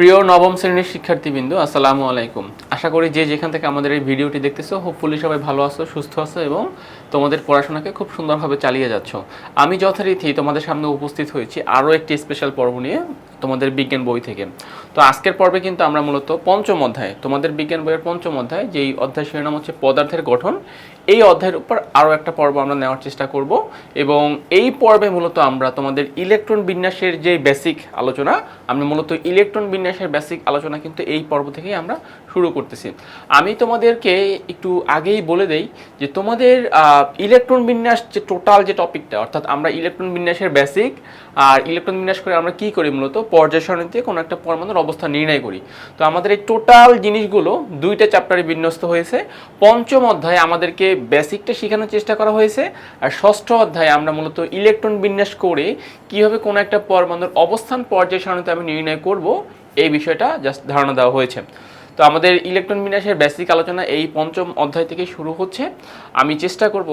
প্রিয় নবম শ্রেণির শিক্ষার্থীবৃন্দ, আসসালামু আলাইকুম। আশা করি যে যেখান থেকে আমাদের এই ভিডিওটি দেখতেছো হোপফুলি সবাই ভালো আছো, সুস্থ আছো এবং তোমাদের পড়াশোনাকে খুব সুন্দরভাবে চালিয়ে যাচ্ছ। আমি যথারীতি তোমাদের সামনে উপস্থিত হয়েছি আরও একটি স্পেশাল পর্ব নিয়ে তোমাদের বিজ্ঞান বই থেকে। তো আজকের পর্বে কিন্তু আমরা মূলত পঞ্চম অধ্যায়, তোমাদের বিজ্ঞান বইয়ের পঞ্চম অধ্যায়, যেই অধ্যায় শিরোনাম হচ্ছে পদার্থের গঠন এই অধ্যায়ের উপর আরও একটা পর্ব আমরা নেওয়ার চেষ্টা করব এবং এই পর্বে মূলত আমরা তোমাদের ইলেকট্রন বিন্যাসের যে বেসিক আলোচনা, আমরা মূলত ইলেকট্রন বিন্যাসের বেসিক আলোচনা কিন্তু এই পর্ব থেকেই আমরা শুরু করতেছি। আমি তোমাদেরকে একটু আগেই বলে দেই যে তোমাদের ইলেকট্রন বিন্যাস যে টোটাল যে টপিকটা অর্থাৎ আমরা ইলেকট্রন বিন্যাসের বেসিক আর ইলেকট্রন বিন্যাস করে আমরা কি করি মূলত? পর্যায় সারণীতে কোনো একটা পরমাণুর অবস্থান নির্ণয় করি। তো আমাদের এই টোটাল জিনিসগুলো দুইটা চ্যাপ্টারে বিন্যস্ত হয়েছে। পঞ্চম অধ্যায়ে আমাদেরকে বেসিকটা শেখানোর চেষ্টা করা হয়েছে। আর ষষ্ঠ অধ্যায়ে আমরা মূলত ইলেকট্রন বিন্যাস করে কীভাবে কোনো একটা পরমাণুর অবস্থান পর্যায় সারণীতে আমি নির্ণয় করব, এই বিষয়টা জাস্ট ধারণা দেওয়া হয়েছে। তো আমাদের ইলেকট্রন বিন্যাসের বেসিক আলোচনা এই পঞ্চম অধ্যায় থেকে শুরু হচ্ছে। আমি চেষ্টা করব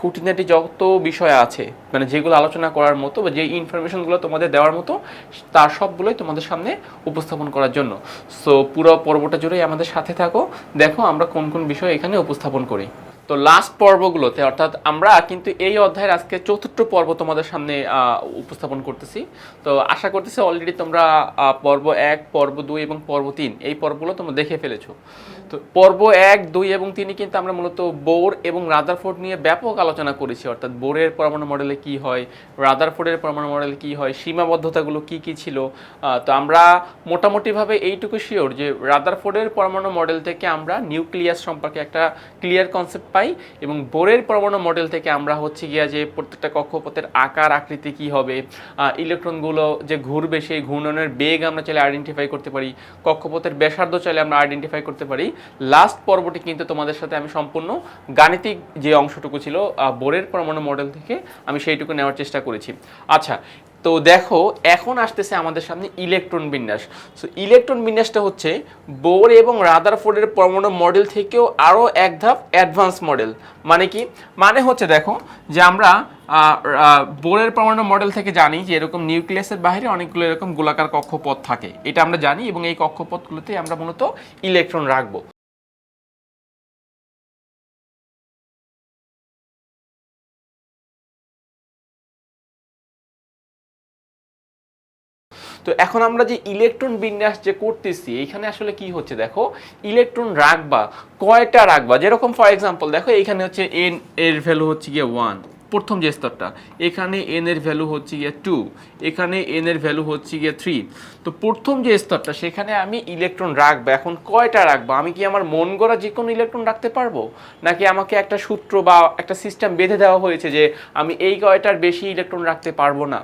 খুঁটিনাটি যত বিষয় আছে মানে যেগুলো আলোচনা করার মতো বা যে ইনফরমেশনগুলো তোমাদের দেওয়ার মতো, তার সবগুলোই তোমাদের সামনে উপস্থাপন করার জন্য। সো পুরো পর্বটা জুড়েই আমাদের সাথে থাকো। দেখো আমরা কোন কোন বিষয় এখানে উপস্থাপন করি। তো লাস্ট পর্বগুলোতে, অর্থাৎ আমরা কিন্তু এই অধ্যায়ের আজকে চতুর্থ পর্ব তোমাদের সামনে উপস্থাপন করতেছি। তো আশা করতেছি অলরেডি তোমরা পর্ব এক, পর্ব দুই এবং পর্ব তিন, এই পর্বগুলো তোমরা দেখে ফেলেছো। তো পর্ব এক, দুই এবং তিনে কিন্তু আমরা মূলত বোর এবং রাদারফোর্ড নিয়ে ব্যাপক আলোচনা করেছি। অর্থাৎ বোরের পরমাণু মডেলে কি হয়, রাদারফোর্ডের পরমাণু মডেলে কি হয়, সীমাবদ্ধতাগুলো কি কি ছিল? তো আমরা মোটামুটিভাবে এইটুকু শিওর যে রাদারফোর্ডের পরমাণু মডেল থেকে আমরা নিউক্লিয়াস সম্পর্কে একটা ক্লিয়ার কনসেপ্ট পাই এবং বোরের পরমাণু মডেল থেকে আমরা হচ্ছে গিয়া যে প্রত্যেকটা কক্ষপথের আকার, আকৃতি কি হবে ইলেকট্রনগুলো যে ঘুরবে সেই ঘূর্ণনের বেগ আমরা চাইলে আইডেন্টিফাই করতে পারি, কক্ষপথের ব্যাসার্ধ চাইলে আমরা আইডেন্টিফাই করতে পারি লাস্ট পর্বটি কিন্তু তোমাদের সাথে আমি সম্পূর্ণ গাণিতিক যে অংশটুকু ছিল বোরের পরমাণু মডেল থেকে আমি সেইটুকু নেওয়ার চেষ্টা করেছি। আচ্ছা তো দেখো, এখন আসতেছে আমাদের সামনে ইলেকট্রন বিন্যাস। সো ইলেকট্রন বিন্যাসটা হচ্ছে বোর এবং রাদার রাদারফোর্ডের পরমাণু মডেল থেকেও আরও এক ধাপ অ্যাডভান্স মডেল। মানে কি? মানে হচ্ছে দেখো যে আমরা বোরের পরমাণু মডেল থেকে জানি যে এরকম নিউক্লিয়াসের বাইরে অনেকগুলো এরকম গোলাকার কক্ষপথ থাকে। এটা আমরা জানি এবং এই কক্ষপথগুলোতে আমরা মূলত ইলেকট্রন রাখব। তো এখন আমরা যে ইলেকট্রন বিন্যাস যে করতেছি, এখানে আসলে কি হচ্ছে দেখো? ইলেকট্রন রাখবা, কয়টা রাখবা? যেরকম ফর এক্সাম্পল দেখো এখানে হচ্ছে এন এর ভ্যালু হচ্ছে গিয়ে ওয়ান প্রথম যে স্তরটা। এখানে এন এর ভ্যালু হচ্ছে গিয়ে টু এখানে এন এর ভ্যালু হচ্ছে গিয়ে থ্রি তো প্রথম যে স্তরটা, সেখানে আমি ইলেকট্রন রাখব। এখন কয়টা রাখব? আমি কি আমার মন গড়া যে কোনো ইলেকট্রন রাখতে পারব? নাকি আমাকে একটা সূত্র বা একটা সিস্টেম বেঁধে দেওয়া হয়েছে যে আমি এই কয়টার বেশি ইলেকট্রন রাখতে পারব না?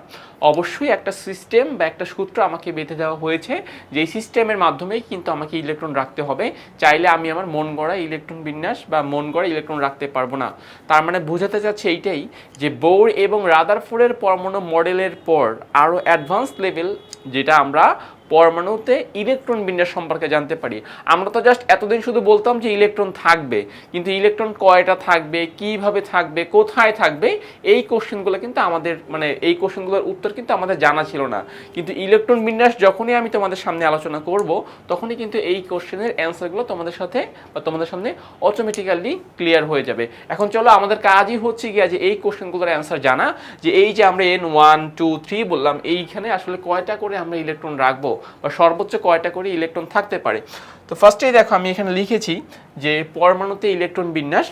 অবশ্যই একটা সিস্টেম বা একটা সূত্র আমাকে বেঁধে দেওয়া হয়েছে। যেই সিস্টেমের মাধ্যমেই কিন্তু আমাকে ইলেকট্রন রাখতে হবে। চাইলে আমি আমার মন গড়া ইলেকট্রন বিন্যাস বা মন গড়া ইলেকট্রন রাখতে পারব না। তার মানে বোঝাতে চাচ্ছে এইটাই যে বোর এবং রাদারফোর্ডের পরমাণু মডেলের পর আরও অ্যাডভান্স লেভেল যেটা আমরা পরমাণুতে ইলেকট্রন বিন্যাস সম্পর্কে জানতে পারি। আমরা তো জাস্ট এতদিন শুধু বলতাম যে ইলেকট্রন থাকবে, কিন্তু ইলেকট্রন কয়টা থাকবে, কীভাবে থাকবে, কোথায় থাকবে, এই কোশ্চেনগুলো কিন্তু আমাদের মানে এই কোশ্চেনগুলোর উত্তর কিন্তু আমাদের জানা ছিল না। কিন্তু ইলেকট্রন বিন্যাস যখনই আমি তোমাদের সামনে আলোচনা করব, তখনই কিন্তু এই কোশ্চেনের অ্যান্সারগুলো তোমাদের সাথে বা তোমাদের সামনে অটোমেটিক্যালি ক্লিয়ার হয়ে যাবে। এখন চলো আমাদের কাজই হচ্ছে গিয়া যে এই কোশ্চেনগুলোর অ্যান্সার জানা, যে এই যে আমরা এন ওয়ান টু থ্রি বললাম, এইখানে আসলে কয়টা করে আমরা ইলেকট্রন রাখব? বা সর্বোচ্চ কয়টা করে ইলেকট্রন থাকতে পারে? তো ফার্স্টেই দেখো, আমি এখানে লিখেছি যে পরমাণুতে ইলেকট্রন বিন্যাস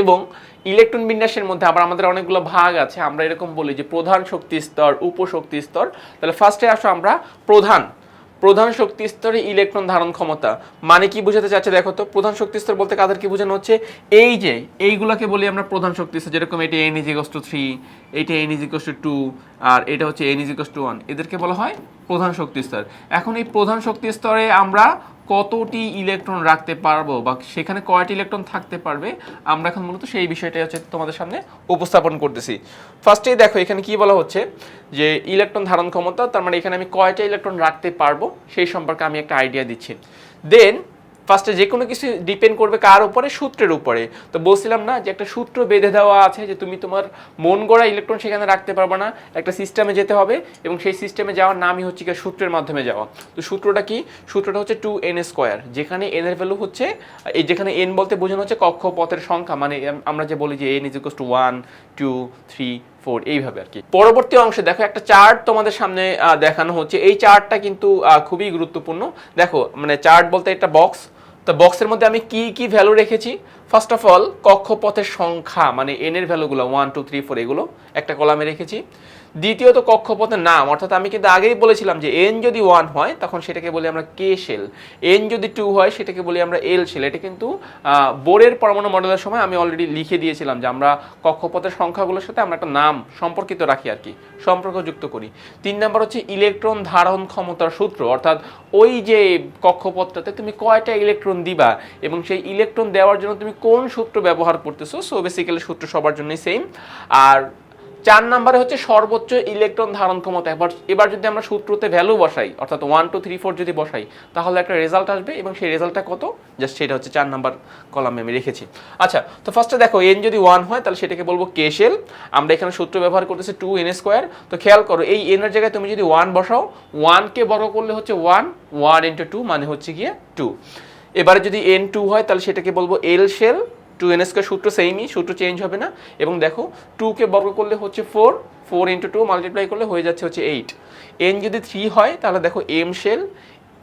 এবং ইলেকট্রন বিন্যাসের মধ্যে আবার আমাদের অনেকগুলো ভাগ আছে, আমরা এরকম বলি যে প্রধান শক্তি স্তর, উপশক্তি স্তর। তাহলে ফার্স্টে আসো আমরা প্রধান। প্রধান শক্তি স্তরে ইলেকট্রন ধারণ ক্ষমতা। মানে কি বোঝাতে চাচ্ছে দেখো তো, প্রধান শক্তি স্তর বলতে কাদের কি বোঝানো হচ্ছে? এই যে, এইগুলোকে বলি আমরা প্রধান শক্তি স্তর, যেরকম এটি এন ইজিকস টু থ্রি এইটা এন ইজিকস টু টু আর এটা হচ্ছে এন ইজিকস টু ওয়ান এদেরকে বলা হয় প্রধান শক্তি স্তর। এখন এই প্রধান শক্তি স্তরে আমরা কতটি ইলেকট্রন রাখতে পারব বা সেখানে কয়টি ইলেকট্রন থাকতে পারবে, আমরা এখন মূলত সেই বিষয়টাই হচ্ছে তোমাদের সামনে উপস্থাপন করতেছি। ফার্স্টেই দেখো, এখানে কি বলা হচ্ছে? যে ইলেকট্রন ধারণ ক্ষমতা, তার মানে এখানে আমি কয়টা ইলেকট্রন রাখতে পারব, সেই সম্পর্কে আমি একটা আইডিয়া দিচ্ছি। দেন ফার্স্টে যে কোনো কিছু ডিপেন্ড করবে কার উপরে, সূত্রের উপরে। তো বলছিলাম না যে একটা সূত্র বেঁধে দেওয়া আছে যে তুমি তোমার মন গড়া ইলেকট্রন সেখানে রাখতে পারবে না, একটা সিস্টেমে যেতে হবে এবং সেই সিস্টেমে যাওয়ার নামই হচ্ছে কি সূত্রের মাধ্যমে যাওয়া। তো সূত্রটা কি? সূত্রটা হচ্ছে টু এন স্কোয়ার যেখানে এন এর ভ্যালু হচ্ছে, এই যেখানে এন বলতে বোঝানো হচ্ছে কক্ষপথের সংখ্যা মানে আমরা যে বলি যে n is equal to one two three four এইভাবে আর কি। পরবর্তী অংশে দেখো একটা চার্ট তোমাদের সামনে দেখানো হচ্ছে। এই চার্টটা কিন্তু খুবই গুরুত্বপূর্ণ। দেখো মানে চার্ট বলতে একটা বক্স তো বক্সের মধ্যে আমি কি কি ভ্যালু রেখেছি? ফার্স্ট অফ অল কক্ষপথের সংখ্যা মানে এন এর ভ্যালুগুলো ওয়ান টু থ্রি ফোর এগুলো একটা কলামে রেখেছি। দ্বিতীয়ত কক্ষপথের নাম, অর্থাৎ আমি কিন্তু আগেই বলেছিলাম যে এন যদি ওয়ান হয়, তখন সেটাকে বলি আমরা কে শেল এন যদি টু হয়, সেটাকে বলি আমরা এল শেল এটা কিন্তু বোরের পরমাণু মডেলের সময় আমি অলরেডি লিখে দিয়েছিলাম যে আমরা কক্ষপথের সংখ্যাগুলোর সাথে আমরা একটা নাম সম্পর্কিত রাখি আর কি, সম্পর্কযুক্ত করি। তিন নাম্বার হচ্ছে ইলেকট্রন ধারণ ক্ষমতার সূত্র, অর্থাৎ ওই যে কক্ষপথটাতে তুমি কয়টা ইলেকট্রন দিবা এবং সেই ইলেকট্রন দেওয়ার জন্য তুমি কোন সূত্র ব্যবহার করতেছো সো বেসিক্যালি সূত্র সবার জন্যই সেম আর চার নম্বরে হচ্ছে সর্বোচ্চ ইলেকট্রন ধারণ ক্ষমতা। এবার এবার যদি আমরা সূত্রতে ভ্যালু বসাই, অর্থাৎ ওয়ান টু থ্রি ফোর যদি বসাই, তাহলে একটা রেজাল্ট আসবে এবং সেই রেজাল্টটা কত? জাস্ট সেটা হচ্ছে চার নাম্বার কলামে আমি রেখেছি। আচ্ছা তো ফার্স্টে দেখো এন যদি ওয়ান হয়, তাহলে সেটাকে বলব কেশেল আমরা এখানে সূত্র ব্যবহার করতেছি টু এন স্কোয়ার তো খেয়াল করো, এই এন এর জায়গায় তুমি যদি ওয়ান বসাও ওয়ানকে বড় করলে হচ্ছে ওয়ান ওয়ান ইন্টু টু মানে হচ্ছে গিয়ে টু এবারে যদি এন টু হয়, তাহলে সেটাকে বলব L shell two n square সূত্র সেমই সূত্র চেঞ্জ হবে না। এবং দেখো টুকে বর্গ করলে হচ্ছে four four into two multiply করলে হয়ে যাচ্ছে হচ্ছে এইট এন যদি থ্রি হয়, তাহলে দেখো এম শেল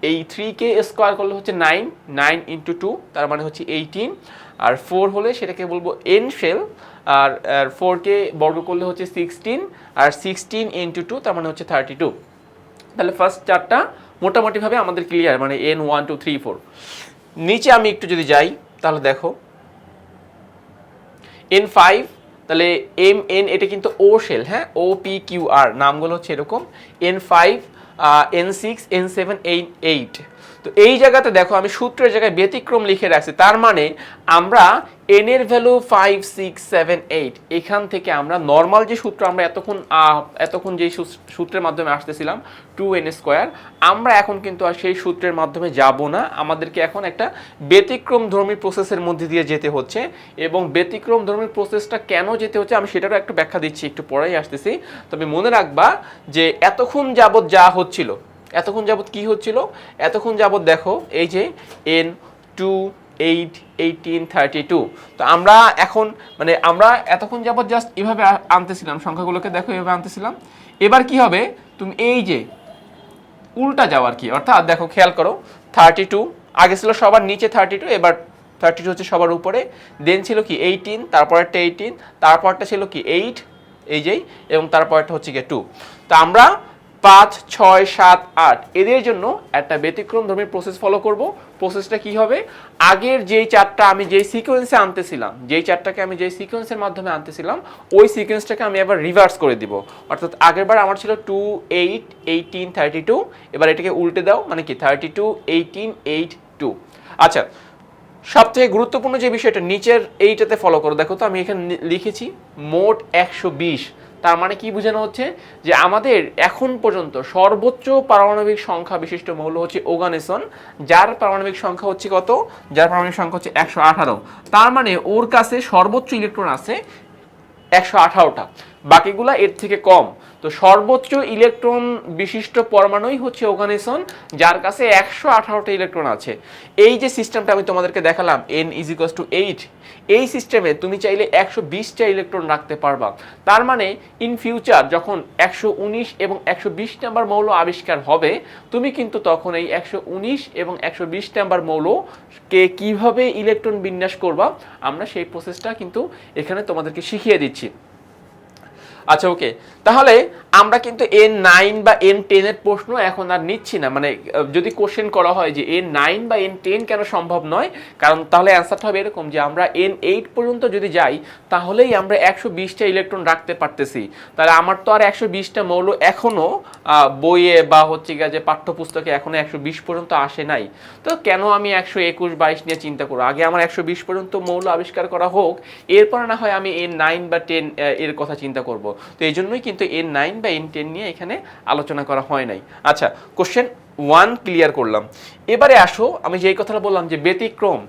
এই থ্রিকে স্কোয়ার করলে হচ্ছে নাইন নাইন ইন্টু টু তার মানে হচ্ছে এইটিন আর ফোর হলে সেটাকে বলব এন শেল আর আর ফোরকে বর্গ করলে হচ্ছে সিক্সটিন আর সিক্সটিন ইন্টু টু তার মানে হচ্ছে থার্টি টু তাহলে ফার্স্ট চারটা মোটামুটিভাবে আমাদের ক্লিয়ার মানে n one two three four নিচে আমি একটু যদি যাই, তাহলে দেখো এন ফাইভ তাহলে এম এন এটা কিন্তু ও শেল হ্যাঁ? ও পি কিউ আর নামগুলো হচ্ছে এরকম। N five n six n seven eight eight তো এই জায়গাতে দেখো আমি সূত্রের জায়গায় ব্যতিক্রম লিখে রাখছি, তার মানে আমরা এন এর value five six seven eight এখান থেকে আমরা নর্মাল যে সূত্র, আমরা এতক্ষণ এতক্ষণ যে সূত্রের মাধ্যমে আসতেছিলাম টু এন স্কোয়ার আমরা এখন কিন্তু আর সেই সূত্রের মাধ্যমে যাব না। আমাদেরকে এখন একটা ব্যতিক্রম ধর্মী প্রসেসের মধ্যে দিয়ে যেতে হচ্ছে এবং ব্যতিক্রম ধর্মী প্রসেসটা কেন যেতে হচ্ছে আমি সেটারও একটু ব্যাখ্যা দিচ্ছি, একটু পরেই আসতেছি। তবে মনে রাখবা যে এতক্ষণ যাবৎ যা হচ্ছিল এতক্ষণ যাবৎ কি হচ্ছিল? এতক্ষণ যাবৎ দেখো, এই যে n two eight eighteen thirty two তো আমরা এখন মানে আমরা এতক্ষণ যাবৎ জাস্ট এভাবে আনতেছিলাম, সংখ্যাগুলোকে দেখো এভাবে আনতেছিলাম। এবার কি হবে? তুমি এই যে উল্টা যাওয়ার কি, অর্থাৎ দেখো, খেয়াল করো থার্টি টু আগে ছিল সবার নিচে থার্টি টু এবার থার্টি টু হচ্ছে সবার উপরে। দেন ছিল কি এইটিন তারপরটা এইটিন তারপরটা ছিল কি এইট এই যেই এবং তারপরটা হচ্ছে গিয়ে টু তো আমরা পাঁচ, ছয়, সাত, আট। এদের জন্য একটা ব্যতিক্রম ধর্মীর প্রসেস ফলো করব। প্রসেসটা কি হবে? আগের যেই চারটা আমি যেই সিকোয়েন্সে আনতেছিলাম, যেই চারটাকে আমি যেই সিকোয়েন্সের মাধ্যমে আনতেছিলাম, ওই সিকোয়েন্সটাকে আমি আবার রিভার্স করে দিব। অর্থাৎ আগেরবার আমার ছিল two eight eighteen thirty two এবার এটাকে উল্টে দাও মানে কি? Thirty two eighteen eight two আচ্ছা সবথেকে গুরুত্বপূর্ণ যে বিষয়টা, নিচের এইটাতে ফলো করো। দেখো তো, আমি এখানে লিখেছি মোট একশো বিশ। তার মানে কি বোঝানো হচ্ছে? যে আমাদের এখন পর্যন্ত সর্বোচ্চ পারমাণবিক সংখ্যা বিশিষ্ট মৌল হচ্ছে ওগানেসন যার পারমাণবিক সংখ্যা হচ্ছে কত? যার পারমাণবিক সংখ্যা হচ্ছে একশো আঠারো। তার মানে ওর কাছে সর্বোচ্চ ইলেকট্রন আছে একশো আঠারোটা। বাকিগুলা এর থেকে কম। তো সর্বোচ্চ ইলেকট্রন বিশিষ্ট পরমাণুই হচ্ছে ওগানেসন যার কাছে একশো আঠারোটা ইলেকট্রন আছে। এই যে সিস্টেমটা আমি তোমাদেরকে দেখালাম n is equals two eight এই সিস্টেমে তুমি চাইলে একশো বিশটা ইলেকট্রন রাখতে পারবা। তার মানে ইন ফিউচার যখন একশো উনিশ এবং একশো বিশ নাম্বার মৌল আবিষ্কার হবে, তুমি কিন্তু তখন এই একশো উনিশ এবং একশো বিশ নাম্বার মৌলকে কীভাবে ইলেকট্রন বিন্যাস করবা, আমরা সেই প্রসেসটা কিন্তু এখানে তোমাদেরকে শিখিয়ে দিচ্ছি। আচ্ছা ওকে তাহলে আমরা কিন্তু এন নাইন বা এন টেনের প্রশ্ন এখন আর নিচ্ছি না। মানে যদি কোশ্চেন করা হয় যে এন নাইন বা এন টেন কেন সম্ভব নয়? কারণ তাহলে অ্যান্সারটা হবে এরকম যে আমরা এন এইট পর্যন্ত যদি যাই, তাহলেই আমরা একশো বিশটা ইলেকট্রন রাখতে পারতেছি। তাহলে আমার তো আর একশো বিশটা মৌল এখনও বইয়ে বা হচ্ছে গিয়ে যে পাঠ্যপুস্তকে এখনও একশো বিশ পর্যন্ত আসে নাই। তো কেন আমি একশো একুশ বাইশ নিয়ে চিন্তা করব? আগে আমার একশো বিশ পর্যন্ত মৌল আবিষ্কার করা হোক, এরপর না হয় আমি এন নাইন বা টেন এর কথা চিন্তা করব। তো এই জন্যই কিন্তু এন নাইন বা এন টেন নিয়ে এখানে আলোচনা করা হয় নাই। আচ্ছা কোশ্চেন ওয়ান ক্লিয়ার করলাম। এবারে আসো, আমি যেই কথাটা বললাম যে ব্যতিক্রম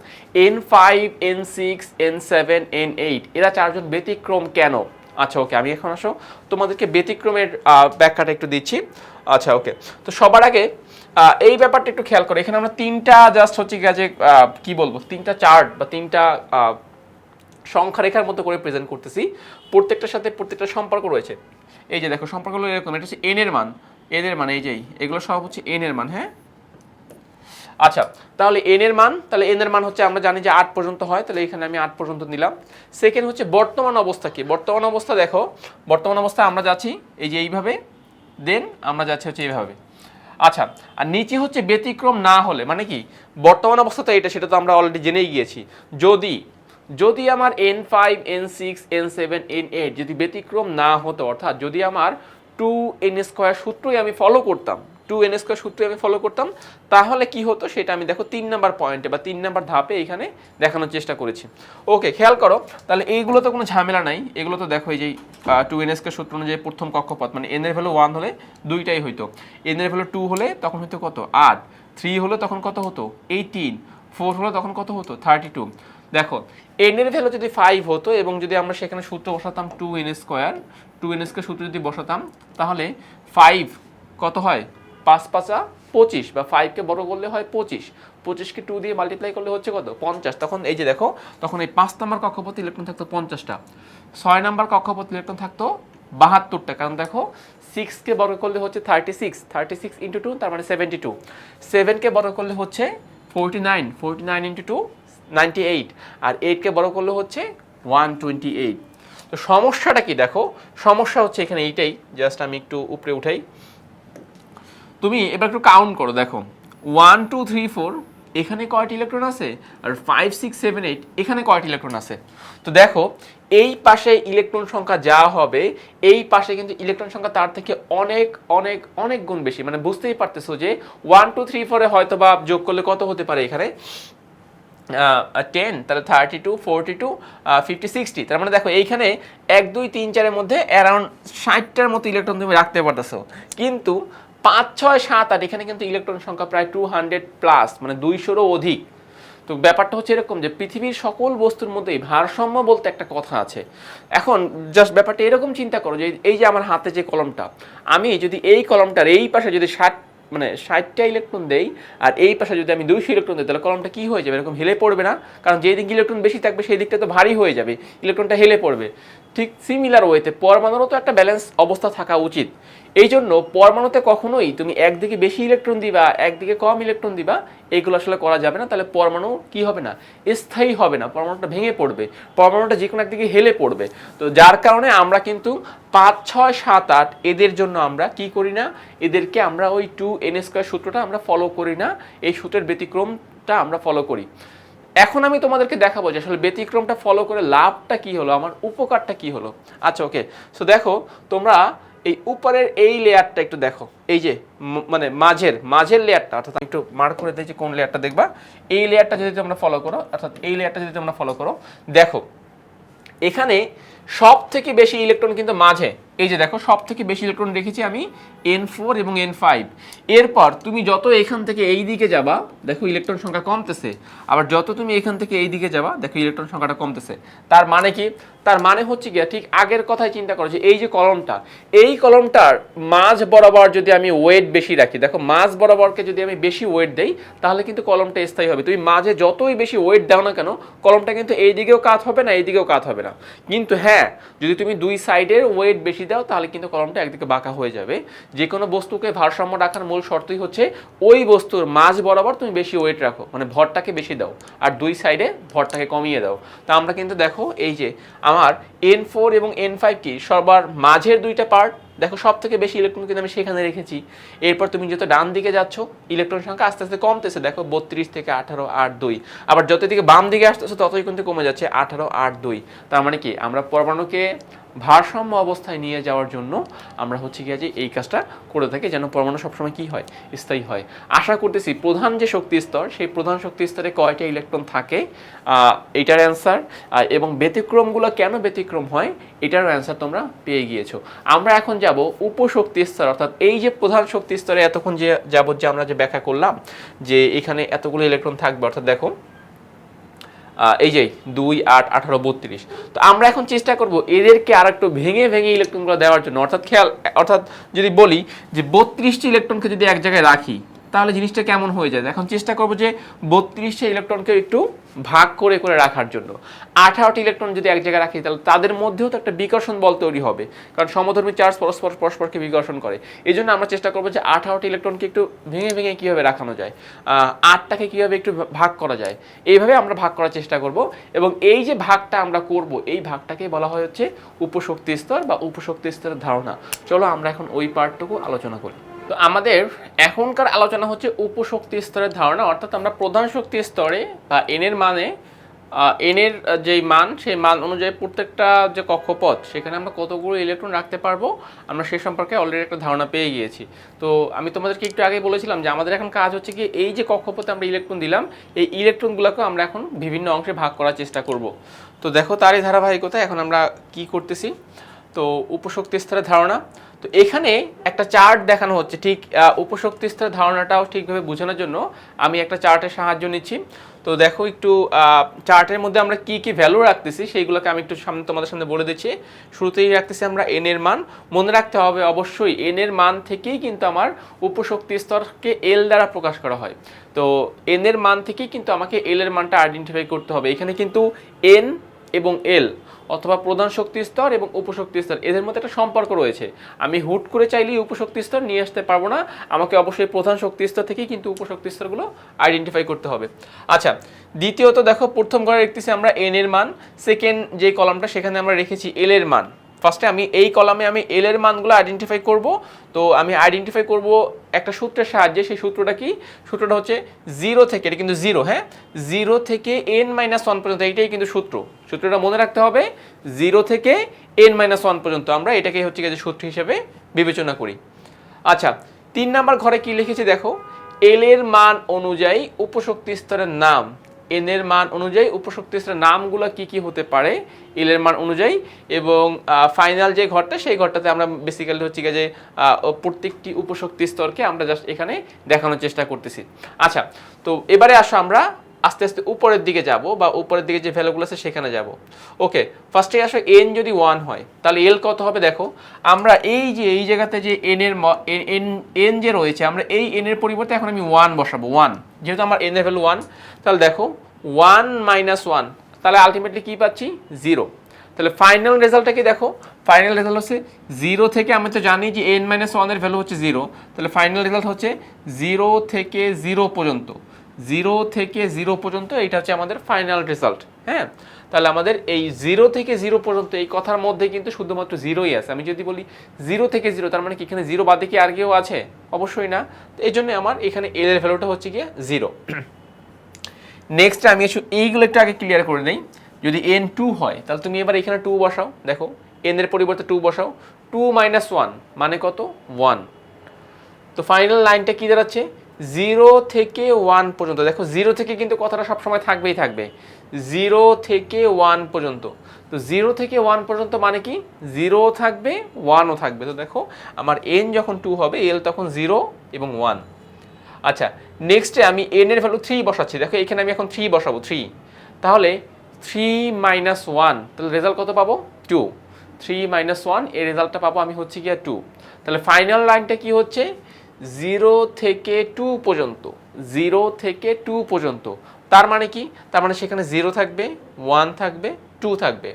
n five n six n seven n eight এরা চারজন ব্যতিক্রম কেন? আচ্ছা ওকে আমি এখন আসো, তোমাদেরকে ব্যতিক্রমের ব্যাখ্যাটা একটু দিচ্ছি। আচ্ছা ওকে তো সবার আগে এই ব্যাপারটা একটু খেয়াল করো, এখানে আমরা তিনটা জাস্ট হচ্ছে যে কি বলব, তিনটা চার্ট বা তিনটা সংখ্যা রেখার মতো করে প্রেজেন্ট করতেছি। প্রত্যেকটার সাথে প্রত্যেকটা সম্পর্ক রয়েছে। এই যে দেখো সম্পর্ক হলো এরকম, এটা হচ্ছে এন এর মান। এন এর মান এই যেই এগুলো সব হচ্ছে এন এর মান হ্যাঁ? আচ্ছা তাহলে এন এর মান, তাহলে এন এর মান হচ্ছে আমরা জানি যে আট পর্যন্ত হয়, তাহলে এখানে আমি আট পর্যন্ত নিলাম। সেকেন্ড হচ্ছে বর্তমান অবস্থা কি? বর্তমান অবস্থা দেখো, বর্তমান অবস্থা আমরা যাচ্ছি এই যে এইভাবে দেন আমরা যাচ্ছি হচ্ছে এইভাবে। আচ্ছা আর নিচে হচ্ছে ব্যতিক্রম না হলে মানে কি? বর্তমান অবস্থা তো এটা, সেটা তো আমরা অলরেডি জেনেই গিয়েছি। যদি যদি আমার n five n six n seven n eight যদি ব্যতিক্রম না হতো, অর্থাৎ যদি আমার টু এন স্কোয়ার সূত্রই আমি ফলো করতাম টু এন স্কোয়ার সূত্রই আমি ফলো করতাম, তাহলে কি হতো? সেটা আমি দেখো তিন নাম্বার পয়েন্টে বা তিন নাম্বার ধাপে এখানে দেখানোর চেষ্টা করেছি। ওকে খেয়াল করো, তাহলে এইগুলো তো কোনো ঝামেলা নাই। এগুলো তো দেখো এই যে টু এন স্কোয়ার সূত্র অনুযায়ী প্রথম কক্ষপথ মানে এন এর ভ্যালু ওয়ান হলে দুইটাই হইতো। এন এর ভ্যালু টু হলে তখন হইতো কত? আট। থ্রি হলে তখন কত হতো? এইটিন ফোর হলে তখন কত হতো? থার্টি টু দেখো এন এর ভ্যালু যদি ফাইভ হতো এবং যদি আমরা সেখানে সূত্র বসাতাম two n square two n square সূত্র যদি বসাতাম, তাহলে ফাইভ কত হয়? পাঁচ পাঁচা পঁচিশ বা ফাইভকে বড় করলে হয় পঁচিশ। পঁচিশকে টু দিয়ে মাল্টিপ্লাই করলে হচ্ছে কত? পঞ্চাশ। তখন এই যে দেখো, তখন এই পাঁচ নম্বর কক্ষপথ ইলেকট্রন থাকতো পঞ্চাশটা। ছয় নম্বর কক্ষপথ ইলেকট্রন থাকতো বাহাত্তরটা। কারণ দেখো সিক্সকে বড় করলে হচ্ছে thirty six thirty six into two তার মানে সেভেন্টি টু সেভেনকে বড় করলে হচ্ছে forty nine forty nine into two eight আর এইটকে বড় করলে হচ্ছে ওয়ান টোয়েন্টি এইট তো সমস্যাটা কি দেখো? সমস্যা হচ্ছে এখানে এইটাই। জাস্ট আমি একটু উপরে উঠাই। তুমি এবার একটু কাউন্ট করো, দেখো। ওয়ান টু থ্রি ফোর এখানে কয়টি ইলেকট্রন আছে? আর ফাইভ সিক্স সেভেন এইট এখানে কয়টি ইলেকট্রন আছে? তো দেখো, এই পাশে ইলেকট্রন সংখ্যা যা হবে, এই পাশে কিন্তু ইলেকট্রন সংখ্যা তার থেকে অনেক অনেক অনেক গুণ বেশি। মানে বুঝতেই পারতেছো যে ওয়ান টু থ্রি ফোরে হয়তো বা যোগ করলে কত হতে পারে এখানে? টেন তাহলে thirty two forty two fifty sixty তার মানে দেখো, এইখানে এক, দুই, তিন, চারের মধ্যে অ্যারাউন্ড ষাটটার মতো ইলেকট্রন তুমি রাখতে পারতেছো। কিন্তু পাঁচ, ছয়, সাত, আট, এখানে কিন্তু ইলেকট্রন সংখ্যা প্রায় টু হান্ড্রেড প্লাস মানে দুইশোরও অধিক। তো ব্যাপারটা হচ্ছে এরকম যে, পৃথিবীর সকল বস্তুর মধ্যেই ভারসাম্য বলতে একটা কথা আছে। এখন জাস্ট ব্যাপারটা এরকম চিন্তা করো যে, এই যে আমার হাতে যে কলমটা, আমি যদি এই কলমটার এই পাশে যদি ষাট মানে ষাটটা ইলেকট্রন দেই, আর এই পাশে যদি আমি দুইশো ইলেকট্রন দিই, তাহলে কলমটা কি হয়ে যাবে? এরকম হেলে পড়বে না, কারণ যেই ইলেকট্রন বেশি থাকবে, সেই দিকটা তো ভারী হয়ে যাবে ইলেকট্রনটা হেলে পড়বে। ঠিক সিমিলার ওয়েতে পরমাণুরও তো একটা ব্যালেন্স অবস্থা থাকা উচিত। এই জন্য পরমাণুতে কখনোই তুমি একদিকে বেশি ইলেকট্রন দিবা, একদিকে কম ইলেকট্রন দিবা এইগুলো আসলে করা যাবে না। তাহলে পরমাণু কি হবে না? স্থায়ী হবে না। পরমাণুটা ভেঙে পড়বে। পরমাণুটা যে কোনো একদিকে হেলে পড়বে। তো যার কারণে আমরা কিন্তু পাঁচ, ছয়, সাত, আট এদের জন্য আমরা কি করি না? এদেরকে আমরা ওই টু এন স্কোয়ার সূত্রটা আমরা ফলো করি না। এই সূত্রের ব্যতিক্রমটা আমরা ফলো করি। এখন আমি তোমাদেরকে দেখাবো যে আসলে ব্যতিক্রমটা ফলো করে লাভটা কি হলো, আমার উপকারটা কি হলো। আচ্ছা ওকে সো দেখো, তোমরা এই উপরের এই লেয়ারটা একটু দেখো। এই যে মানে মাঝের মাঝের লেয়ারটা, অর্থাৎ একটু মার্ক করে দিয়েছি কোন লেয়ারটা দেখবা। এই লেয়ারটা যদি তোমরা ফলো করো, অর্থাৎ এই লেয়ারটা যদি তোমরা ফলো করো, দেখো, এখানে সব থেকে বেশি ইলেকট্রন কিন্তু মাঝে। এই যে দেখো সব থেকে বেশি ইলেকট্রন রেখেছি আমি এন ফোর এবং এন ফাইভ এরপর তুমি যত এখান থেকে এই দিকে যাবা, দেখো ইলেকট্রন সংখ্যা কমতেছে। আবার যত তুমি এখান থেকে এই দিকে যাবা, দেখো ইলেকট্রন সংখ্যাটা কমতেছে। তার মানে কি? তার মানে হচ্ছে গিয়া ঠিক আগের কথাই চিন্তা করো যে এই যে কলমটা, এই কলমটার মাঝ বরাবর যদি আমি ওয়েট বেশি রাখি, দেখো মাঝ বরাবরকে যদি আমি বেশি ওয়েট দেই, তাহলে কিন্তু কলমটা স্থায়ী হবে। তুমি মাঝে যতই বেশি ওয়েট দাও না কেন, কলমটা কিন্তু এই দিকেও কাত হবে না, এই দিকেও কাত হবে না। কিন্তু হ্যাঁ যদি তুমি দুই সাইডের ওয়েট বেশি দাও, তাহলে কিন্তু কলমটা একদিকে বাঁকা হয়ে যাবে। যে কোনো বস্তুকে ভারসাম্য রাখার মূল শর্তই হচ্ছে ওই বস্তুর মাঝ বরাবর তুমি বেশি ওয়েট রাখো মানে ভরটাকে বেশি দাও, আর দুই সাইডে ভরটাকে কমিয়ে দাও। তা আমরা কিন্তু দেখো, এই যে আমার এন ফোর এবং এন ফাইভ কি সবার মাঝের দুইটা পার্ট দেখো সব থেকে বেশি ইলেকট্রন কিন্তু আমি সেখানে রেখেছি। এরপর তুমি যত ডান দিকে যাচ্ছ ইলেকট্রন সংখ্যা আস্তে আস্তে কমতেছে। দেখো, বত্রিশ থেকে আঠারো, আট, দুই। আবার যত দিকে বাম দিকে আসতেছে, ততই কিন্তু কমে যাচ্ছে আঠারো, আট, দুই। তার মানে কি? আমরা পরমাণুকে ভারসাম্য অবস্থায় নিয়ে যাওয়ার জন্য আমরা হচ্ছে গিয়ে যে এই কাজটা করে থাকি, যেন পরমাণু সবসময় কি হয়? স্থায়ী হয়। আশা করতেছি প্রধান যে শক্তি স্তর, সেই প্রধান শক্তি স্তরে কয়টা ইলেকট্রন থাকে? এটার অ্যান্সার এবং ব্যতিক্রমগুলো কেন ব্যতিক্রম হয়? এটার অ্যান্সার তোমরা পেয়ে গিয়েছো। আমরা এখন যাব উপশক্তি স্তর, অর্থাৎ এই যে প্রধান শক্তি স্তরে এতক্ষণ যে যাবত যে আমরা যে ব্যাখ্যা করলাম, যে এখানে এতগুলো ইলেকট্রন থাকবে, অর্থাৎ দেখো এই যে দুই, আট, আঠারো, বত্রিশ। তো আমরা এখন চেষ্টা করব এদেরকে আর একটু ভেঙে ভেঙে ইলেকট্রনগুলো দেওয়ার জন্য। অর্থাৎ খেয়াল, অর্থাৎ যদি বলি যে বত্রিশটি ইলেকট্রনকে যদি এক জায়গায় রাখি, তাহলে জিনিসটা কেমন হয়ে যায়? এখন চেষ্টা করব যে বত্রিশটা ইলেকট্রনকে একটু ভাগ করে করে রাখার জন্য। আঠারোটি ইলেকট্রন যদি এক জায়গায় রাখি, তাহলে তাদের মধ্যেও তো একটা বিকর্ষণ বল তৈরি হবে। কারণ সমধর্মী চার্জ পরস্পর পরস্পরকে বিকর্ষণ করে। এই জন্য আমরা চেষ্টা করব যে আঠারোটি ইলেকট্রনকে একটু ভেঙে ভেঙে কীভাবে রাখানো যায়। আটটাকে কীভাবে একটু ভাগ করা যায়। এইভাবে আমরা ভাগ করার চেষ্টা করব এবং এই যে ভাগটা আমরা করব, এই ভাগটাকে বলা হয় হচ্ছে উপশক্তি স্তর বা উপশক্তি স্তরের ধারণা। চলো আমরা এখন ওই পার্টটুকু আলোচনা করি। তো আমাদের এখনকার আলোচনা হচ্ছে উপশক্তি স্তরের ধারণা, অর্থাৎ আমরা প্রধান শক্তি স্তরে বা এন এর মানে এন এর যেই মান, সেই মান অনুযায়ী প্রত্যেকটা যে কক্ষপথ, সেখানে আমরা কতগুলো ইলেকট্রন রাখতে পারব, আমরা সে সম্পর্কে অলরেডি একটা ধারণা পেয়ে গিয়েছি। তো আমি তোমাদেরকে একটু আগে বলেছিলাম যে আমাদের এখন কাজ হচ্ছে কি এই যে কক্ষপথে আমরা ইলেকট্রন দিলাম, এই ইলেকট্রনগুলোকে আমরা এখন বিভিন্ন অংশে ভাগ করার চেষ্টা করব। তো দেখো তারই ধারাবাহিকতা এখন আমরা কি করতেছি? তো উপশক্তি স্তরের ধারণা। তো এখানে একটা চার্ট দেখানো হচ্ছে, ঠিক উপশক্তি স্তরের ধারণাটাও ঠিকভাবে বোঝানোর জন্য আমি একটা চার্টের সাহায্য নিচ্ছি। তো দেখো একটু চার্টের মধ্যে আমরা কি কি ভ্যালু রাখতেছি সেইগুলোকে আমি একটু সামনে তোমাদের সামনে বলে দিচ্ছি। শুরুতেই রাখতেছি আমরা এন এর মান। মনে রাখতে হবে অবশ্যই এন এর মান থেকেই কিন্তু আমার উপশক্তি স্তরকে এল দ্বারা প্রকাশ করা হয়। তো এন এর মান থেকেই কিন্তু আমাকে এল এর মানটা আইডেন্টিফাই করতে হবে। এখানে কিন্তু এন এবং এল অথবা প্রধান শক্তি স্তর এবং উপশক্তি স্তর, এদের মধ্যে একটা সম্পর্ক রয়েছে। আমি হুট করে চাইলেই উপশক্তি স্তর নিয়ে আসতে পারব না, আমাকে অবশ্যই প্রধান শক্তি স্তর থেকেই কিন্তু উপশক্তি স্তরগুলো আইডেন্টিফাই করতে হবে। আচ্ছা দ্বিতীয়ত দেখো, প্রথম ঘরে দেখতেছি আমরা এন এর মান সেকেন্ড যে কলামটা সেখানে আমরা রেখেছি এল এর মান। ফার্স্টে আমি এই কলামে আমি এল এর মানগুলো আইডেন্টিফাই করব। তো আমি আইডেন্টিফাই করব একটা সূত্রের সাহায্যে, সেই সূত্রটা কি? সূত্রটা হচ্ছে জিরো থেকে, এটা কিন্তু জিরো হ্যাঁ? জিরো থেকে এন মাইনাস ওয়ান পর্যন্ত, এইটাই কিন্তু সূত্র। সূত্রটা মনে রাখতে হবে জিরো থেকে এন মাইনাস ওয়ান পর্যন্ত। আমরা এটাকে হচ্ছে গিয়ে সূত্র হিসেবে বিবেচনা করি। আচ্ছা তিন নাম্বার ঘরে কি লিখেছি দেখো? এল এর মান অনুযায়ী উপশক্তি স্তরের নাম। এন এর মান অনুযায়ী উপশক্তি স্তরের নামগুলো কি কি হতে পারে এল এর মান অনুযায়ী এবং ফাইনাল যে ঘরটা, সেই ঘরটাতে আমরা বেসিক্যালি হচ্ছে গিয়ে যে প্রত্যেকটি উপশক্তি স্তরকে আমরা জাস্ট এখানে দেখানোর চেষ্টা করতেছি। আচ্ছা তো এবারে আসো আমরা আস্তে আস্তে উপরের দিকে যাব বা উপরের দিকে যে ভ্যালুগুলো আছে সেখানে যাব। ওকে ফার্স্টে আসো এন যদি ওয়ান হয়, তাহলে এল কত হবে দেখো? আমরা এই যে, এই জায়গাতে যে এন এর এন এন যে রয়েছে, আমরা এই এন এর পরিবর্তে এখন আমি ওয়ান বসাবো ওয়ান যেহেতু আমার এন এর ভ্যালু ওয়ান তাহলে দেখো ওয়ান মাইনাস ওয়ান তাহলে আলটিমেটলি কী পাচ্ছি? জিরো তাহলে ফাইনাল রেজাল্টটা কি দেখো? ফাইনাল রেজাল্ট হচ্ছে জিরো থেকে, আমি তো জানি যে এন মাইনাস ওয়ানের ভ্যালু হচ্ছে জিরো তাহলে ফাইনাল রেজাল্ট হচ্ছে জিরো থেকে জিরো পর্যন্ত। জিরো থেকে জিরো পর্যন্ত এটা হচ্ছে আমাদের ফাইনাল রেজাল্ট হ্যাঁ? তাহলে আমাদের এই জিরো থেকে জিরো পর্যন্ত এই কথার মধ্যে কিন্তু শুধুমাত্র জিরোই আছে। আমি যদি বলি জিরো থেকে জিরো, তার মানে কি এখানে জিরো বাদে কি আর কেউ আছে? অবশ্যই না। তো এই জন্য আমার এখানে এল এর ভ্যালুটা হচ্ছে গিয়ে জিরো। নেক্সট আমি একটু এইগুলো একটু আগে ক্লিয়ার করে নেই। যদি এন টু হয়, তাহলে তুমি এবার এখানে টু বসাও। দেখো এন এর পরিবর্তে টু বসাও। টু মাইনাস ওয়ান মানে কত? ওয়ান তো ফাইনাল লাইনটা কি দাঁড়াচ্ছে? জিরো থেকে ওয়ান পর্যন্ত। দেখো, জিরো থেকে কিন্তু কথাটা সবসময় থাকবেই থাকবে। জিরো থেকে ওয়ান পর্যন্ত। তো জিরো থেকে ওয়ান পর্যন্ত মানে কি? জিরো থাকবে, ওয়ানও থাকবে। তো দেখো, আমার এন যখন টু হবে এল তখন জিরো এবং ওয়ান। আচ্ছা নেক্সটে আমি এন এর ভ্যালু থ্রি বসাচ্ছি। দেখো, এখানে আমি এখন থ্রি বসাবো থ্রি তাহলে থ্রি মাইনাস ওয়ান তাহলে রেজাল্ট কত পাবো? টু থ্রি মাইনাস ওয়ানের রেজাল্টটা পাবো আমি হচ্ছে গিয়ে টু তাহলে ফাইনাল লাইনটা কি হচ্ছে? জিরো থেকে টু পর্যন্ত জিরো থেকে টু পর্যন্ত। তার মানে কি? তার মানে সেখানে জিরো থাকবে ওয়ান থাকবে টু থাকবে।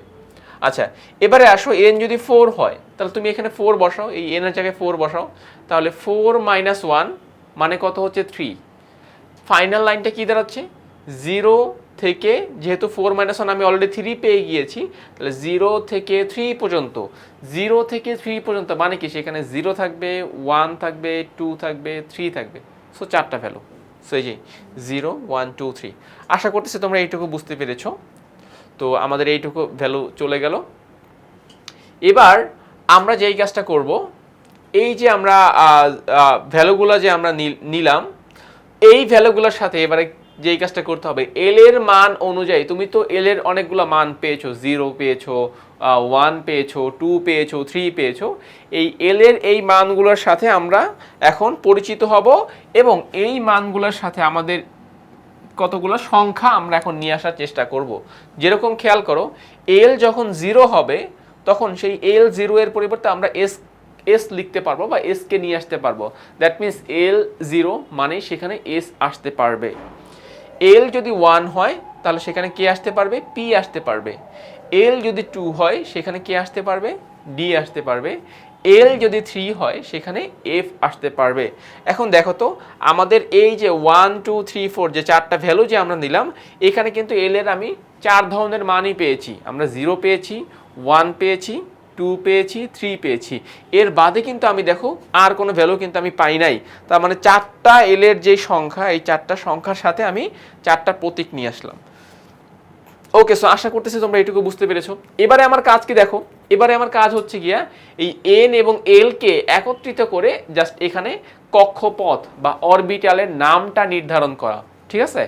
আচ্ছা এবারে আসো এন যদি ফোর হয়, তাহলে তুমি এখানে ফোর বসাও, এই এনের জায়গায় ফোর বসাও। তাহলে ফোর মাইনাস ওয়ান মানে কত হচ্ছে থ্রি ফাইনাল লাইনটা কী দাঁড়াচ্ছে? জিরো থেকে, যেহেতু ফোর মাইনাস ওয়ান আমি অলরেডি থ্রি পেয়ে গিয়েছি, তাহলে জিরো থেকে থ্রি পর্যন্ত জিরো থেকে থ্রি পর্যন্ত মানে কি? সেখানে জিরো থাকবে ওয়ান থাকবে টু থাকবে থ্রি থাকবে। সো চারটা ভ্যালু সো এই যে জিরো ওয়ান টু থ্রি আশা করতেছি তোমরা এইটুকু বুঝতে পেরেছ। তো আমাদের এইটুকু ভ্যালু চলে গেল। এবার আমরা যেই কাজটা করব, এই যে আমরা ভ্যালুগুলো যে আমরা নিলাম, এই ভ্যালুগুলোর সাথে এবারে যেই কাজটা করতে হবে। এল এর মান অনুযায়ী, তুমি তো এল এর অনেকগুলো মান পেয়েছ জিরো পেয়েছ ওয়ান পেয়েছ টু পেয়েছ থ্রি পেয়েছ। এই এল এর এই মানগুলোর সাথে আমরা এখন পরিচিত হব এবং এই মানগুলোর সাথে আমাদের কতগুলো সংখ্যা আমরা এখন নিয়ে আসার চেষ্টা করব। যেরকম খেয়াল করো এল যখন জিরো হবে, তখন সেই এল জিরো এর পরিবর্তে আমরা এস এস লিখতে পারব বা এস কে নিয়ে আসতে পারব। দ্যাট মিনস এল জিরো মানে সেখানে এস আসতে পারবে। এল যদি ওয়ান হয়, তাহলে সেখানে কে আসতে পারবে? পি আসতে পারবে। এল যদি টু হয়, সেখানে কে আসতে পারবে? ডি আসতে পারবে। এল যদি থ্রি হয়, সেখানে এফ আসতে পারবে। এখন দেখো তো, আমাদের এই যে ওয়ান টু থ্রি ফোর যে চারটা ভ্যালু যে আমরা নিলাম, এখানে কিন্তু এল এর আমি চার ধরনের মানই পেয়েছি। আমরা জিরো পেয়েছি ওয়ান পেয়েছি টু পেয়েছি থ্রি পেয়েছি। এর বাদে কিন্তু আমি দেখো, আর কোনো ভ্যালু কিন্তু আমি পাই নাই। তার মানে চারটা এলের যে সংখ্যা, এই চারটা সংখ্যার সাথে আমি চারটা প্রতীক নিয়ে আসলাম। ওকে সো আশা করতেছি তোমরা এটুকু বুঝতে পেরেছ। এবারে আমার কাজ কি দেখো? এবারে আমার কাজ হচ্ছে গিয়া এই এন এবং এল কে একত্রিত করে জাস্ট এখানে কক্ষপথ বা অরবিটালের নামটা নির্ধারণ করা। ঠিক আছে?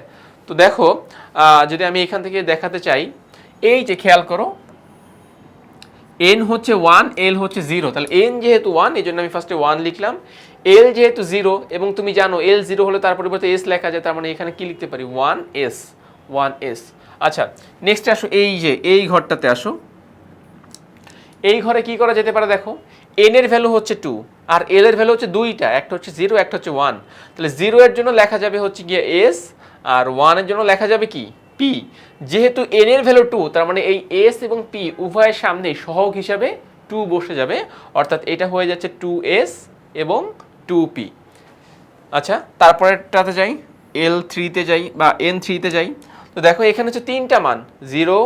তো দেখো যদি আমি এখান থেকে দেখাতে চাই, এই যে খেয়াল করো এন হচ্ছে ওয়ান এল হচ্ছে জিরো তাহলে এন যেহেতু ওয়ান এই জন্য আমি ফার্স্টে ওয়ান লিখলাম। এল যেহেতু জিরো এবং তুমি জানো এল জিরো হলে তার পরিবর্তে এস লেখা যায়, তার মানে এখানে কি লিখতে পারি? ওয়ান এস ওয়ান এস আচ্ছা নেক্সট আসো এই যে, এই ঘরটাতে আসো। এই ঘরে কি করা যেতে পারে দেখো? এন এর ভ্যালু হচ্ছে টু আর এল এর ভ্যালু হচ্ছে দুইটা, একটা হচ্ছে জিরো একটা হচ্ছে ওয়ান তাহলে জিরো এর জন্য লেখা যাবে হচ্ছে গিয়ে এস আর ওয়ানের জন্য লেখা যাবে কি? পি যেহেতু এন এর ভ্যালু টু তার মানে এই এস এবং পি উভয়ের সামনে সহগ হিসাবে টু বসে যাবে, অর্থাৎ এটা হয়ে যাচ্ছে টু এস এবং টু পি আচ্ছা তারপরেরটাতে যাই এল থ্রিতে যাই বা এন থ্রিতে যাই, তো দেখো এখানে হচ্ছে তিনটা মান জিরো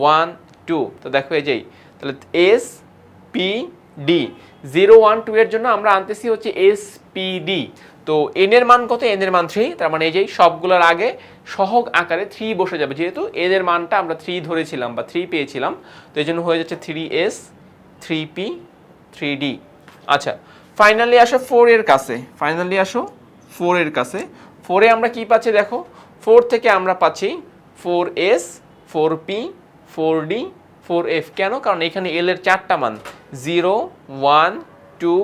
ওয়ান টু তো দেখো এই যেই তাহলে s p d zero one two এর জন্য আমরা আনতেছি হচ্ছে এস পি ডি তো এন এর মান কত? এন এর মান থ্রি তার মানে এই যে সবগুলোর আগে সহগ আকারে থ্রি বসে যাবে। যেহেতু এন এর মানটা আমরা থ্রি ধরেছিলাম বা থ্রি পেয়েছিলাম, তো এই জন্য হয়ে যাচ্ছে three s three p three d আচ্ছা ফাইনালি আসো ফোর এর কাছে। ফাইনালি আসো ফোর এর কাছে। ফোরে আমরা কি পাচ্ছি দেখো? ফোর থেকে আমরা পাচ্ছি four s four p four d four f কেন? কারণ এখানে এল এর চারটা মান। জিরো ওয়ান টু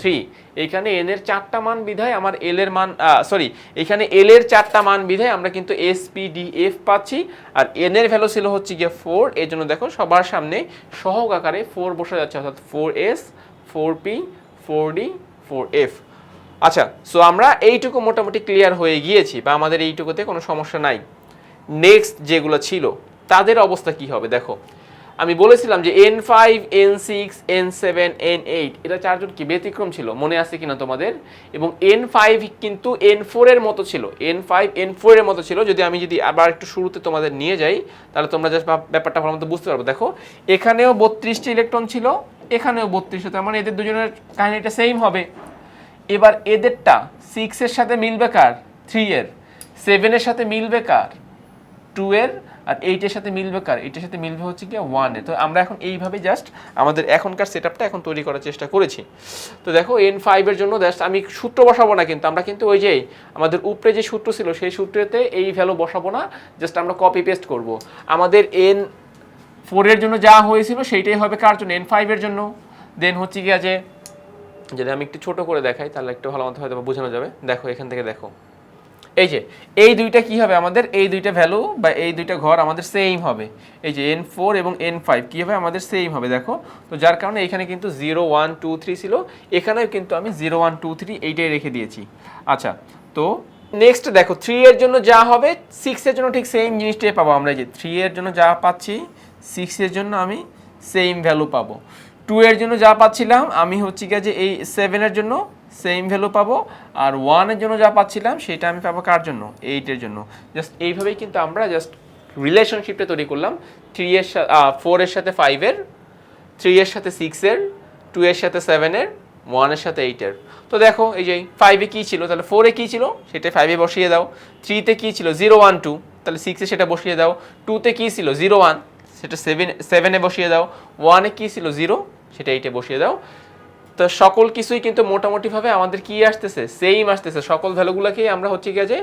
থ্রি এখানে এন এর চারটা মান বিধায় আমার এল এর মান সরি এখানে এল এর চারটা মান বিধায় আমরা কিন্তু এস পি ডি এফ পাচ্ছি। আর এন এর ভ্যালু ছিল হচ্ছে গিয়ে ফোর এই জন্য দেখো সবার সামনে সহগ আকারে ফোর বসে যাচ্ছে, অর্থাৎ four s four p four d four f আচ্ছা সো আমরা এইটুকু মোটামুটি ক্লিয়ার হয়ে গিয়েছি বা আমাদের এইটুকুতে কোনো সমস্যা নাই। নেক্সট যেগুলো ছিল, তাদের অবস্থা কি হবে? দেখো আমি বলেছিলাম যে n five n six n seven n eight এটা চারজন কি ব্যতিক্রম ছিল? মনে আছে কিনা তোমাদের? এবং এন ফাইভ কিন্তু এন ফোরের মতো ছিল। এন ফাইভ এন ফোরের মতো ছিল। যদি আমি যদি আবার একটু শুরুতে তোমাদের নিয়ে যাই, তাহলে তোমরা জাস্ট ব্যাপারটা ভালো মতো বুঝতে পারব। দেখো, এখানেও বত্রিশটি ইলেকট্রন ছিল, এখানেও বত্রিশটা তার মানে এদের দুজনের কাহিনীটা সেম হবে। এবার এদেরটা সিক্সের সাথে মিলবে কার? থ্রি এর। সেভেনের সাথে মিলবে কার? টু এর। আর এইটার সাথে মিলবে কার? এইটার সাথে মিলবে হচ্ছে কি ওয়ানে তো আমরা এখন এইভাবে জাস্ট আমাদের এখনকার সেট এখন তৈরি করার চেষ্টা করেছি। তো দেখো এন ফাইভের জন্য জাস্ট আমি সূত্র বসাবো না কিন্তু, আমরা কিন্তু ওই যে আমাদের উপরে যে সূত্র ছিল, সেই সূত্রেতে এই ভ্যালু বসাবো না জাস্ট আমরা কপি পেস্ট করব। আমাদের এন ফোরের জন্য যা হয়েছিল, সেইটাই হবে কার জন্য? এন ফাইভের জন্য। দেন হচ্ছে গিয়া যে, যদি আমি একটু ছোট করে দেখাই, তাহলে একটু ভালো মতো হয়তো বোঝানো যাবে। দেখো, এখান থেকে দেখো। এই যে, এই দুইটা কি হবে আমাদের? এই দুইটা ভ্যালু বা এই দুইটা ঘর আমাদের সেম হবে। এই যে এন ফোর এবং এন ফাইভ কী হবে? আমাদের সেম হবে, দেখো। তো যার কারণে এখানে কিন্তু জিরো ওয়ান টু থ্রি ছিল। এখানেও কিন্তু আমি জিরো ওয়ান টু থ্রি এইটাই রেখে দিয়েছি। আচ্ছা তো নেক্সট দেখো থ্রি এর জন্য যা হবে সিক্সের জন্য ঠিক সেম জিনিসটাই পাবো আমরা। এই যে থ্রি এর জন্য যা পাচ্ছি সিক্সের জন্য আমি সেম ভ্যালু পাবো। টু এর জন্য যা পাচ্ছিলাম, আমি হচ্ছে গিয়ে যে এই সেভেনের জন্য সেম ভ্যালু পাবো। আর ওয়ানের জন্য যা পাচ্ছিলাম, সেটা আমি পাবো কার জন্য? এইটের জন্য। জাস্ট এইভাবেই কিন্তু আমরা জাস্ট রিলেশনশিপটা তৈরি করলাম। থ্রি এর ফোরের সাথে ফাইভের থ্রি এর সাথে সিক্সের টু এর সাথে সেভেনের ওয়ানের সাথে এইটের তো দেখো, এই যে ফাইভে কী ছিল? তাহলে ফোরে কী ছিল? সেটা ফাইভে বসিয়ে দাও। থ্রিতে কী ছিল? জিরো ওয়ান টু তাহলে সিক্সে সেটা বসিয়ে দাও। টুতে কী ছিল? জিরো ওয়ান সেটা সেভেন সেভেনে বসিয়ে দাও। ওয়ানে কী ছিল? জিরো সেটা এইটে বসিয়ে দাও। তো সকল কিছুই কিন্তু মোটামুটিভাবে আমাদের কি আসতেছে? সেম আসতেছে। সকল ভ্যালুগুলোকেই আমরা হচ্ছে গিয়ে যে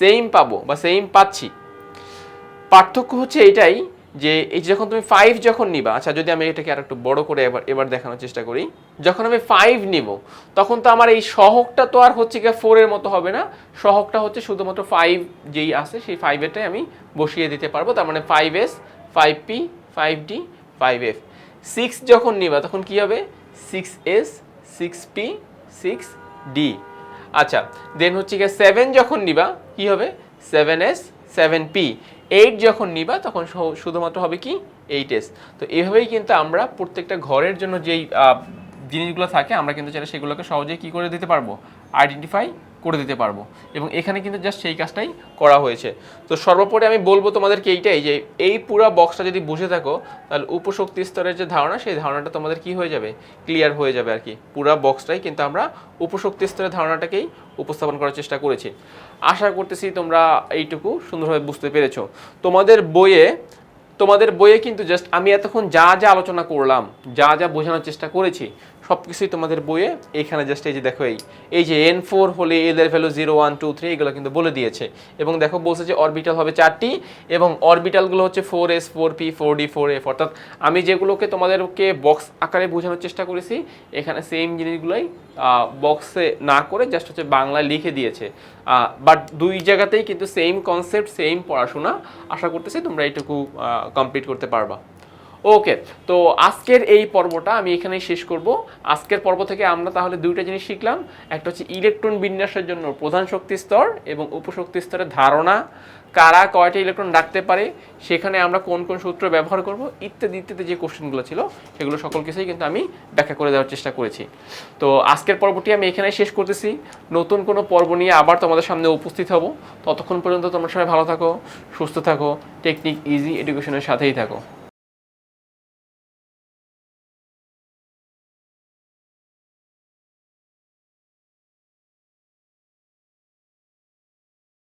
সেম পাবো বা সেম পাচ্ছি। পার্থক্য হচ্ছে এটাই যে এই যখন তুমি ফাইভ যখন নিবা আচ্ছা যদি আমি এটাকে আর একটু বড় করে এবার এবার দেখানোর চেষ্টা করি, যখন আমি ফাইভ নিব, তখন তো আমার এই সহগটা তো আর হচ্ছে গিয়ে ফোরের মতো হবে না। সহগটা হচ্ছে শুধুমাত্র ফাইভ যেই আছে, সেই ফাইভেরটাই আমি বসিয়ে দিতে পারব। তার মানে five s five p five d five f six যখন নিবা, তখন কি হবে? Six s six p six d আচ্ছা দেন হচ্ছে গিয়ে সেভেন যখন নিবা, কি হবে? Seven s seven p eight যখন নিবা, তখন শুধুমাত্র হবে কি? এইট এস তো এইভাবেই কিন্তু আমরা প্রত্যেকটা ঘরের জন্য যেই জিনিসগুলো থাকে, আমরা কিন্তু চাইলে সেগুলোকে সহজেই কি করে দিতে পারব? আইডেন্টিফাই করে দিতে পারব। এবং এখানে কিন্তু জাস্ট সেই কাজটাই করা হয়েছে। তো সর্বোপরি আমি বলব তোমাদেরকে এইটাই যে, এই পুরো বক্সটা যদি বুঝে থাকো, তাহলে উপশক্তি স্তরের যে ধারণা, সেই ধারণাটা তোমাদের কি হয়ে যাবে? ক্লিয়ার হয়ে যাবে আর কি। পুরো বক্সটাই কিন্তু আমরা উপশক্তি স্তরের ধারণাটাকেই উপস্থাপন করার চেষ্টা করেছি। আশা করতেছি তোমরা এইটুকু সুন্দরভাবে বুঝতে পেরেছ। তোমাদের বইয়ে তোমাদের বইয়ে কিন্তু জাস্ট আমি এতক্ষণ যা যা আলোচনা করলাম, যা যা বোঝানোর চেষ্টা করেছি সব কিছুই তোমাদের বইয়ে এখানে জাস্ট এই যে দেখো এই এই যে এন ফোর হলে এদের value zero one two three এগুলো কিন্তু বলে দিয়েছে। এবং দেখো বলছে যে অরবিটাল হবে চারটি, এবং অরবিটালগুলো হচ্ছে four s four p four d four f অর্থাৎ আমি যেগুলোকে তোমাদেরকে বক্স আকারে বোঝানোর চেষ্টা করেছি, এখানে সেম জিনিসগুলোই বক্সে না করে জাস্ট হচ্ছে বাংলায় লিখে দিয়েছে। বাট দুই জায়গাতেই কিন্তু সেম কনসেপ্ট সেম পড়াশোনা, আশা করতেছি তোমরা এইটুকু কমপ্লিট করতে পারবা। ওকে, তো আজকের এই পর্বটা আমি এখানেই শেষ করব। আজকের পর্ব থেকে আমরা তাহলে দুইটা জিনিস শিখলাম। একটা হচ্ছে ইলেকট্রন বিন্যাসের জন্য প্রধান শক্তি স্তর এবং উপশক্তি স্তরের ধারণা, কারা কয়টা ইলেকট্রন রাখতে পারে, সেখানে আমরা কোন কোন সূত্র ব্যবহার করব, ইত্যাদি ইত্যাদি যে কোশ্চেনগুলো ছিল, সেগুলো সকল কিছুই কিন্তু আমি ব্যাখ্যা করে দেওয়ার চেষ্টা করেছি। তো আজকের পর্বটি আমি এখানে শেষ করতেছি। নতুন কোনো পর্ব নিয়ে আবার তোমাদের সামনে উপস্থিত হব। ততক্ষণ পর্যন্ত তোমরা সবাই ভালো থাকো, সুস্থ থাকো টেকনিক ইজি এডুকেশনের সাথেই থাকো।